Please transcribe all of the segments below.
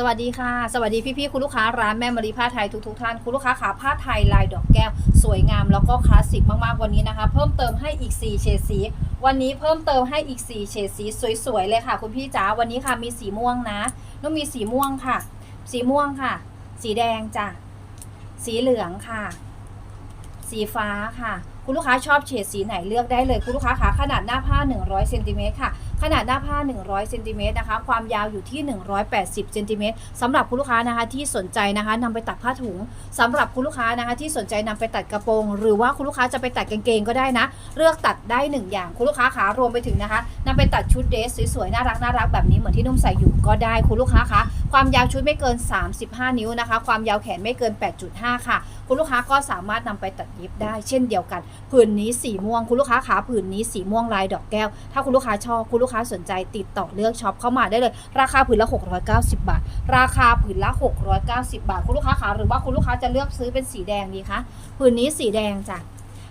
สวัสดีค่ะ สวัสดีพี่ๆคุณลูกค้าร้านแม่มารีผ้าไทยทุกๆท่านคุณลูกค้าขาผ้าไทยลายดอกแก้ว สวยงามแล้วก็คลาสสิกมากๆวันนี้นะคะ เพิ่มเติมให้อีก 4 เฉดสี วันนี้เพิ่มเติมให้อีก 4 เฉดสีสวยๆเลยค่ะ คุณพี่จ๋าวันนี้ค่ะมีสีม่วงนะต้องมีสีม่วงค่ะ สีม่วงค่ะ สีแดงจ้ะสีเหลืองค่ะ สีฟ้าค่ะ คุณลูกค้าชอบเฉดสีไหนเลือกได้เลยคุณลูกค้าขาขนาดหน้าผ้า 100เซนติเมตรค่ะขนาดหน้าผ้า 100เซนติเมตรนะคะ ความยาวอยู่ที่ 180เซนติเมตรสำหรับคุณลูกค้านะคะที่สนใจนะคะนำไปตัดผ้าถุงสำหรับคุณลูกค้านะคะที่สนใจนำไปตัดกระโปรง หรือว่าคุณลูกค้าจะไปตัดกางเกงก็ได้นะ เลือกตัดได้หนึ่งอย่างคุณลูกค้าขารวมไปถึงนะคะนำไปตัดชุดเดรสสวยๆน่ารักน่ารักแบบนี้เหมือนที่นุ่มใส่อยู่ก็ได้คุณลูกค้าคะความยาวชุดไม่เกิน 35 นิ้วนะคะ ความยาวแขนไม่เกิน 8.5 ค่ะ คุณลูกค้าก็สามารถนำไปตัดเย็บได้เช่นเดียวกันผืนนี้สีม่วงคุณลูกค้าขาผืนนี้สีม่วงลายดอกแก้ว ถ้าคุณลูกค้าชอบคุณลูกค้าสนใจติดต่อเลือกช็อปเข้ามาได้เลย ราคาผืนละ 690 บาท ราคาผืนละ 690 บาท คุณลูกค้าขาหรือว่าคุณลูกค้าจะเลือกซื้อเป็นสีแดงดีคะผืนนี้สีแดงจ้ะ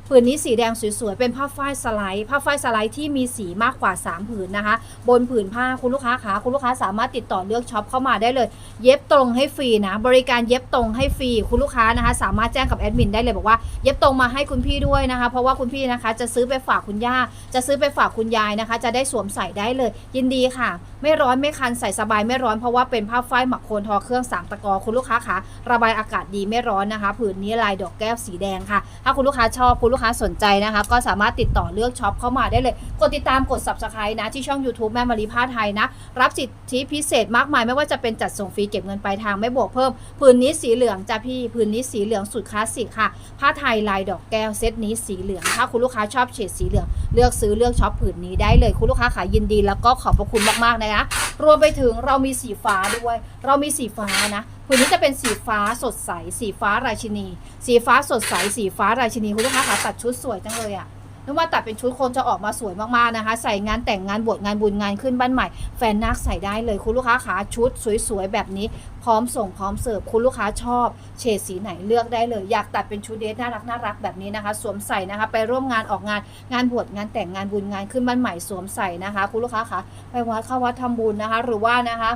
ผืนนี้สีแดงสวยๆ เป็นผ้าฝ้ายสไลด์ ผ้าฝ้ายสไลด์ที่มีสีมากกว่า 3 ผืนนะคะ บนผืนผ้าคุณลูกค้าขาคุณลูกค้าสามารถติดต่อเลือกช็อปเข้ามาได้เลย เย็บตรงให้ฟรีนะ บริการเย็บตรงให้ฟรีคุณลูกค้านะคะ สามารถแจ้งกับแอดมินได้เลยบอกว่าเย็บตรงมาให้คุณพี่ด้วยนะคะ เพราะว่าคุณพี่นะคะ จะซื้อไปฝากคุณย่า จะซื้อไปฝากคุณยายนะคะ จะได้สวมใส่ได้เลย ยินดีค่ะ ไม่ร้อนไม่คันใส่สบายไม่ร้อนเพราะว่าเป็นผ้าฝ้ายหมักโคนทอเครื่องสามตะกอคุณลูกค้าคะระบายอากาศดีไม่ร้อนนะคะ ผืนนี้ลายดอกแก้วสีแดงค่ะ ถ้าคุณลูกค้าชอบคุณลูกค้าสนใจนะคะ ก็สามารถติดต่อเลือกช็อปเข้ามาได้เลย กดติดตามกด subscribe นะ ที่ช่อง YouTube แม่มารีผ้าไทยนะ รับสิทธิพิเศษมากมาย ไม่ว่าจะเป็นจัดส่งฟรีเก็บเงินปลายทางไม่บวกเพิ่มผืนนี้สีเหลืองจ้ะพี่ผืนนี้สีเหลืองสุดคลาสสิกค่ะ ผ้าไทยลายดอกแก้วเซตนี้สีเหลืองถ้าคุณลูกค้าชอบเฉดสีเหลือง เลือกซื้อเลือกช็อปผืนนี้ได้เลยคุณลูกค้าขายยินดีแล้วก็ขอบพระคุณมากๆนะคะ รวมไปถึงเรามีสีฟ้าด้วย เรามีสีฟ้านะผืนนี้จะเป็นสีฟ้าสดใส สีฟ้าราชินี สีฟ้าสดใส สีฟ้าราชินีคุณลูกค้าขาตัดชุดสวยจังเลยอะ นึกว่าตัดเป็นชุดคนจะออกมาสวยมากๆนะคะ ใส่งานแต่งงานบวชงานบุญงานขึ้นบ้านใหม่ แฟนนักใส่ได้เลยคุณลูกค้าขาชุดสวยๆแบบนี้ พร้อมส่งพร้อมเสิร์ฟคุณลูกค้าชอบ เฉดสีไหนเลือกได้เลย อยากตัดเป็นชุดเดทน่ารักน่ารักแบบนี้นะคะ สวมใส่นะคะไปร่วมงานออกงานงานบวชงานแต่งงานบุญงานขึ้นบ้านใหม่สวมใส่นะคะคุณลูกค้าคะไปวัดเข้าวัดทำบุญนะคะ หรือว่านะคะ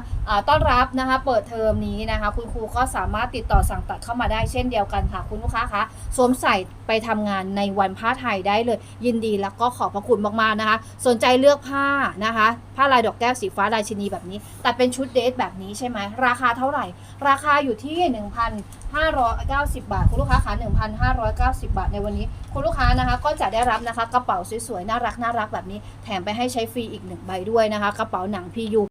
ต้อนรับนะคะเปิดเทอมนี้นะคะ คุณครูก็สามารถติดต่อสั่งตัดเข้ามาได้เช่นเดียวกันค่ะ คุณลูกค้าคะสวมใส่ไปทำงานในวันผ้าไทยได้เลยยินดีแล้วก็ขอบพระคุณมากๆนะคะ สนใจเลือกผ้านะคะ ผ้าลายดอกแก้วสีฟ้าลายชินีแบบนี้ตัดเป็นชุดเดทแบบนี้ใช่ไหมราคาเท่าไหร่ ราคาอยู่ที่ 1,590 บาท คุณลูกค้าคะ1,590 บาทในวันนี้ คุณลูกค้านะคะก็จะได้รับนะคะกระเป๋าสวยๆน่ารักน่ารักแบบนี้ แถมไปให้ใช้ฟรีอีกหนึ่งใบด้วยนะคะ กระเป๋าหนัง PU